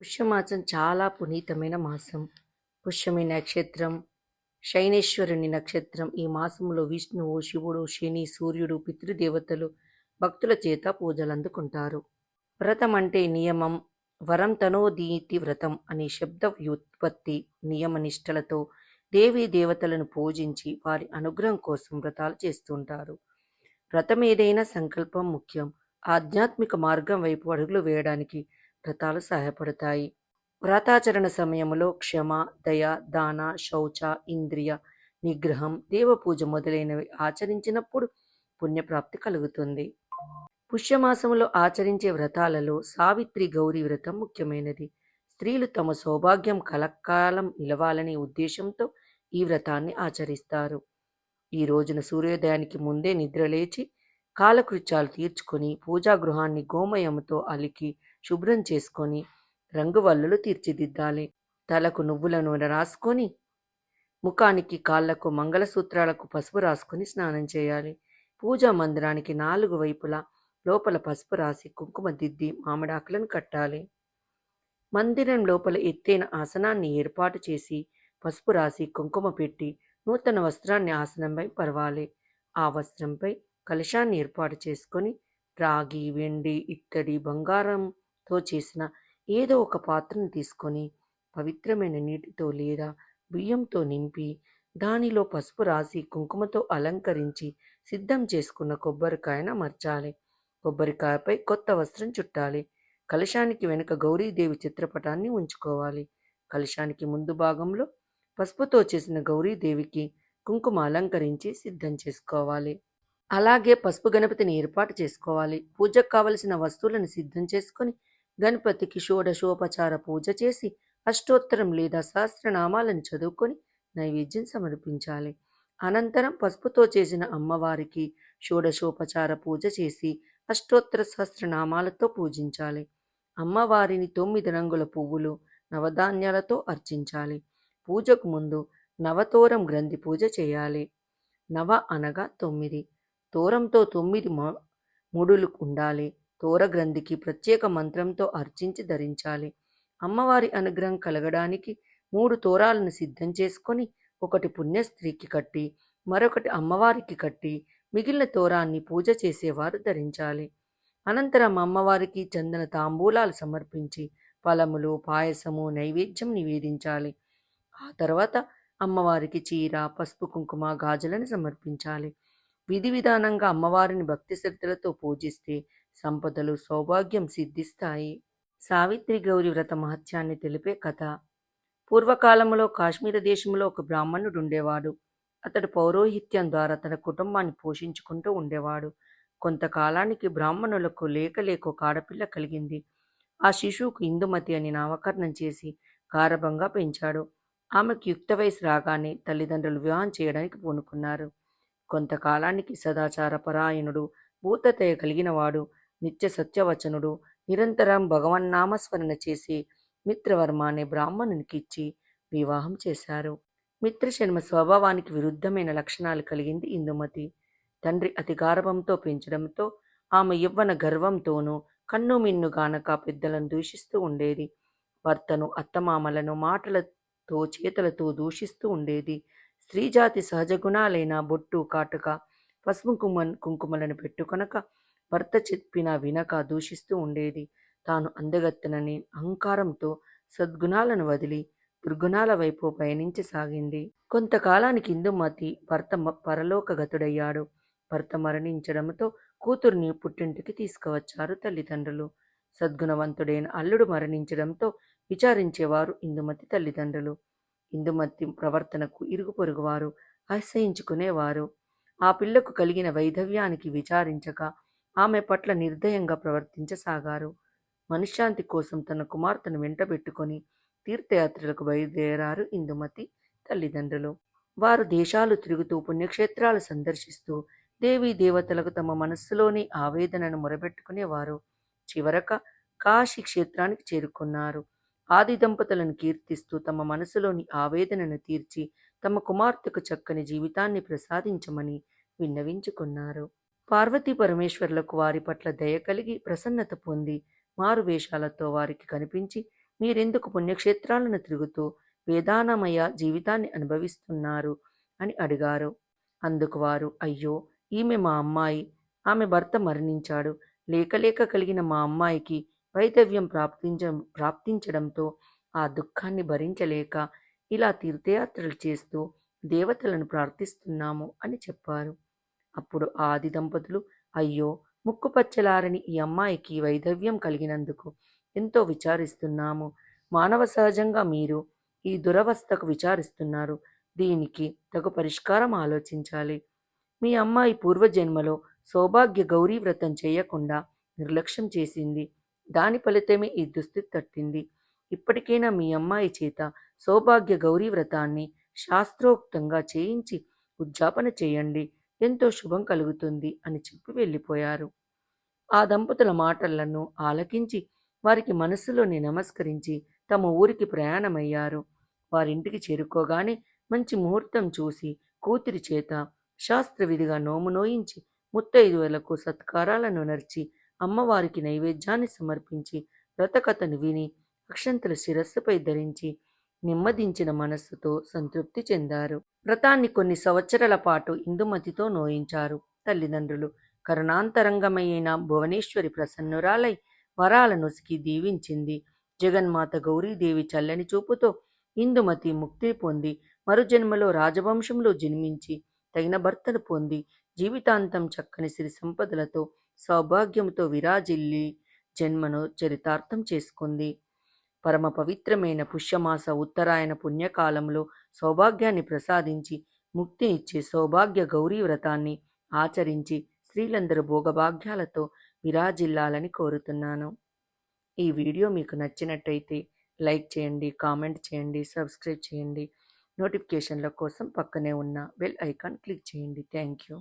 పుష్యమాసం చాలా పునీతమైన మాసం. పుష్యమి నక్షత్రం శైనేశ్వరుని నక్షత్రం. ఈ మాసంలో విష్ణువు శివుడు శని సూర్యుడు పితృదేవతలు భక్తుల చేత పూజలు అందుకుంటారు వ్రతం అంటే నియమం. వరం తనోదీతి వ్రతం అనే శబ్ద వ్యుత్పత్తి నియమనిష్టలతో దేవీ దేవతలను పూజించి వారి అనుగ్రహం కోసం వ్రతాలు చేస్తుంటారు. వ్రతం ఏదైనా సంకల్పం ముఖ్యం. ఆధ్యాత్మిక మార్గం వైపు అడుగులు వేయడానికి వ్రతాలు సహాయపడతాయి. వ్రతాచరణ సమయంలో క్షమ దయ దాన శౌచ ఇంద్రియ నిగ్రహం దేవపూజ మొదలైనవి ఆచరించినప్పుడు పుణ్యప్రాప్తి కలుగుతుంది. పుష్యమాసంలో ఆచరించే వ్రతాలలో సావిత్రి గౌరీ వ్రతం ముఖ్యమైనది. స్త్రీలు తమ సౌభాగ్యం కలకాలం నిలవాలనే ఉద్దేశంతో ఈ వ్రతాన్ని ఆచరిస్తారు. ఈ రోజున సూర్యోదయానికి ముందే నిద్రలేచి కాలకృత్యాలు తీర్చుకొని పూజా గృహాన్ని గోమయంతో అలికి శుభ్రం చేసుకొని రంగువల్లులు తీర్చిదిద్దాలి. తలకు నువ్వుల నూనె రాసుకొని ముఖానికి కాళ్ళకు మంగళసూత్రాలకు పసుపు రాసుకొని స్నానం చేయాలి. పూజా మందిరానికి నాలుగు వైపులా లోపల పసుపు రాసి కుంకుమ దిద్ది మామిడాకులను కట్టాలి. మందిరం లోపల ఎత్తైన ఆసనాన్ని ఏర్పాటు చేసి పసుపు రాసి కుంకుమ పెట్టి నూతన వస్త్రాన్ని ఆసనంపై పరవాలి. ఆ వస్త్రంపై కలశాన్ని ఏర్పాటు చేసుకొని రాగి వెండి ఇత్తడి బంగారం తో చేసిన ఏదో ఒక పాత్రను తీసుకొని పవిత్రమైన నీటితో లేదా బియ్యంతో నింపి దానిలో పసుపు రాసి కుంకుమతో అలంకరించి సిద్ధం చేసుకున్న కొబ్బరికాయను అమర్చాలి కొబ్బరికాయపై కొత్త వస్త్రం చుట్టాలి. కలశానికి వెనుక గౌరీదేవి చిత్రపటాన్ని ఉంచుకోవాలి. కలశానికి ముందు భాగంలో పసుపుతో చేసిన గౌరీదేవికి కుంకుమ అలంకరించి సిద్ధం చేసుకోవాలి. అలాగే పసుపు గణపతిని ఏర్పాటు చేసుకోవాలి. పూజకు కావలసిన వస్తువులను సిద్ధం చేసుకొని గణపతికి షోడశోపచార పూజ చేసి అష్టోత్తరం లేదా సహస్రనామాలను చదువుకొని నైవేద్యం సమర్పించాలి. అనంతరం పసుపుతో చేసిన అమ్మవారికి షోడశోపచార పూజ చేసి అష్టోత్తర సహస్రనామాలతో పూజించాలి. అమ్మవారిని తొమ్మిది రంగుల పువ్వులు నవధాన్యాలతో అర్చించాలి. పూజకు ముందు నవతోరం గ్రంథి పూజ చేయాలి. నవ అనగా తొమ్మిది. తోరంతో తొమ్మిది మ- ముడులు ఉండాలి. తోరగ్రంథికి ప్రత్యేక మంత్రంతో అర్చించి ధరించాలి. అమ్మవారి అనుగ్రహం కలగడానికి మూడు తోరాలను సిద్ధం చేసుకొని ఒకటి పుణ్యస్త్రీకి కట్టి మరొకటి అమ్మవారికి కట్టి మిగిలిన తోరాన్ని పూజ చేసేవారు ధరించాలి. అనంతరం అమ్మవారికి చందన తాంబూలాలు సమర్పించి ఫలములు పాయసము నైవేద్యం నివేదించాలి. ఆ తర్వాత అమ్మవారికి చీర పసుపు కుంకుమ గాజులను సమర్పించాలి. విధి విధానంగా అమ్మవారిని భక్తి శ్రద్ధలతో పూజిస్తే సంపదలు సౌభాగ్యం సిద్ధిస్తాయి. సావిత్రి గౌరి వ్రత మహత్యాన్ని తెలిపే కథ. పూర్వకాలంలో కాశ్మీర దేశంలో ఒక బ్రాహ్మణుడు ఉండేవాడు. అతడు పౌరోహిత్యం ద్వారా తన కుటుంబాన్ని పోషించుకుంటూ ఉండేవాడు. కొంతకాలానికి బ్రాహ్మణులకు లేక లేక ఆడపిల్ల కలిగింది. ఆ శిశువుకు ఇందుమతి అని నామకరణం చేసి గారభంగా పెంచాడు. ఆమెకు యుక్త వయసు రాగానే తల్లిదండ్రులు వివాహం చేయడానికి పూనుకున్నారు. కొంతకాలానికి సదాచార పరాయణుడు భూతతయ కలిగినవాడు. నిత్య సత్యవచనుడు నిరంతరం భగవన్నామస్మరణ చేసి మిత్రవర్మ అనే బ్రాహ్మణునికి ఇచ్చి వివాహం చేశారు. మిత్రశర్మ స్వభావానికి విరుద్ధమైన లక్షణాలు కలిగింది ఇందుమతి. తండ్రి అతి గారభంతో పెంచడంతో ఆమె యవ్వన గర్వంతోనూ కన్ను మిన్ను గానక పెద్దలను దూషిస్తూ ఉండేది. భర్తను అత్తమామలను మాటలతో చేతలతో దూషిస్తూ ఉండేది. స్త్రీజాతి సహజ గుణాలైన బొట్టు కాటుక పసుపు కుంకుమ కుంకుమలను పెట్టుకొనక భర్త చెప్పిన వినక దూషిస్తూ ఉండేది. తాను అందగత్తెనని అహంకారంతో సద్గుణాలను వదిలి దుర్గుణాల వైపు పయనించసాగింది కొంతకాలానికి ఇందుమతి భర్త పరలోకగతుడయ్యాడు భర్త మరణించడంతో కూతుర్ని పుట్టింటికి తీసుకువచ్చారు తల్లిదండ్రులు. సద్గుణవంతుడైన అల్లుడు మరణించడంతో విచారించేవారు ఇందుమతి తల్లిదండ్రులు. ఇందుమతి ప్రవర్తనకు ఇరుగు పొరుగువారు అసహించుకునేవారు ఆ పిల్లకు కలిగిన వైధవ్యానికి విచారించక ఆమె పట్ల నిర్దయంగా ప్రవర్తించసాగారు. మనశ్శాంతి కోసం తన కుమార్తెను వెంటబెట్టుకొని తీర్థయాత్రలకు బయలుదేరారు ఇందుమతి తల్లిదండ్రులు. వారు దేశాలు తిరుగుతూ పుణ్యక్షేత్రాలు సందర్శిస్తూ దేవీ దేవతలకు తమ మనస్సులోని ఆవేదనను మొరబెట్టుకునేవారు చివరక కాశీ క్షేత్రానికి చేరుకున్నారు. ఆది దంపతులను కీర్తిస్తూ తమ మనసులోని ఆవేదనను తీర్చి తమ కుమార్తెకు చక్కని జీవితాన్ని ప్రసాదించమని విన్నవించుకున్నారు. పార్వతీ పరమేశ్వర్లకు వారి పట్ల దయ కలిగి ప్రసన్నత పొంది మారు వేషాలతో వారికి కనిపించి మీరెందుకు పుణ్యక్షేత్రాలను తిరుగుతూ వేదానమయ జీవితాన్ని అనుభవిస్తున్నారు అని అడిగారు. అందుకు వారు అయ్యో ఈమె మా అమ్మాయి. ఆమె భర్త మరణించాడు. లేకలేక కలిగిన మా అమ్మాయికి వైదవ్యం ప్రాప్తించ ప్రాప్తించడంతో ఆ దుఃఖాన్ని భరించలేక ఇలా తీర్థయాత్రలు చేస్తూ దేవతలను ప్రార్థిస్తున్నాము అని చెప్పారు. అప్పుడు ఆది దంపతులు అయ్యో! ముక్కుపచ్చలారని ఈ అమ్మాయికి వైధవ్యం కలిగినందుకు ఎంతో విచారిస్తున్నాము. మానవ సహజంగా మీరు ఈ దురవస్థకు విచారిస్తున్నారు. దీనికి తగు పరిష్కారం ఆలోచించాలి. మీ అమ్మాయి పూర్వజన్మలో సౌభాగ్య గౌరీ వ్రతం చేయకుండా నిర్లక్ష్యం చేసింది. దాని ఫలితమే ఈ దుస్థితి తట్టింది. ఇప్పటికైనా మీ అమ్మాయి చేత సౌభాగ్య గౌరీ వ్రతాన్ని శాస్త్రోక్తంగా చేయించి ఉద్యాపన చేయండి. ఎంతో శుభం కలుగుతుంది అని చెప్పి వెళ్ళిపోయారు. ఆ దంపతుల మాటలను ఆలకించి వారికి మనస్సులోని నమస్కరించి తమ ఊరికి ప్రయాణమయ్యారు. వారింటికి చేరుకోగానే మంచి ముహూర్తం చూసి కూతురి చేత శాస్త్రవిధిగా నోము నోయించి ముత్తైదువులకు సత్కారాలను నరిచి అమ్మవారికి నైవేద్యాన్ని సమర్పించి వ్రతకథను విని అక్షంతల శిరస్సుపై ధరించి నెమ్మదించిన మనస్సుతో సంతృప్తి చెందారు. వ్రతాన్ని కొన్ని సంవత్సరాల పాటు ఇందుమతితో నోయించారు. తల్లిదండ్రులు కరుణాంతరంగమైన భువనేశ్వరి ప్రసన్నురాలై వరాల నొసికి దీవించింది. జగన్మాత గౌరీదేవి చల్లని చూపుతో ఇందుమతి ముక్తి పొంది మరుజన్మలో రాజవంశంలో జన్మించి తగిన భర్తను పొంది జీవితాంతం చక్కని సిరి సంపదలతో సౌభాగ్యంతో విరాజిల్లి జన్మను చరితార్థం చేసుకుంది. పరమ పవిత్రమైన పుష్యమాస ఉత్తరాయణ పుణ్యకాలంలో సౌభాగ్యాన్ని ప్రసాదించి ముక్తినిచ్చే సౌభాగ్య గౌరీ వ్రతాన్ని ఆచరించి స్త్రీలందరూ భోగభాగ్యాలతో విరాజిల్లాలని కోరుతున్నాను. ఈ వీడియో మీకు నచ్చినట్టయితే లైక్ చేయండి కామెంట్ చేయండి సబ్స్క్రైబ్ చేయండి. నోటిఫికేషన్ల కోసం పక్కనే ఉన్న బెల్ ఐకాన్ క్లిక్ చేయండి. Thank you.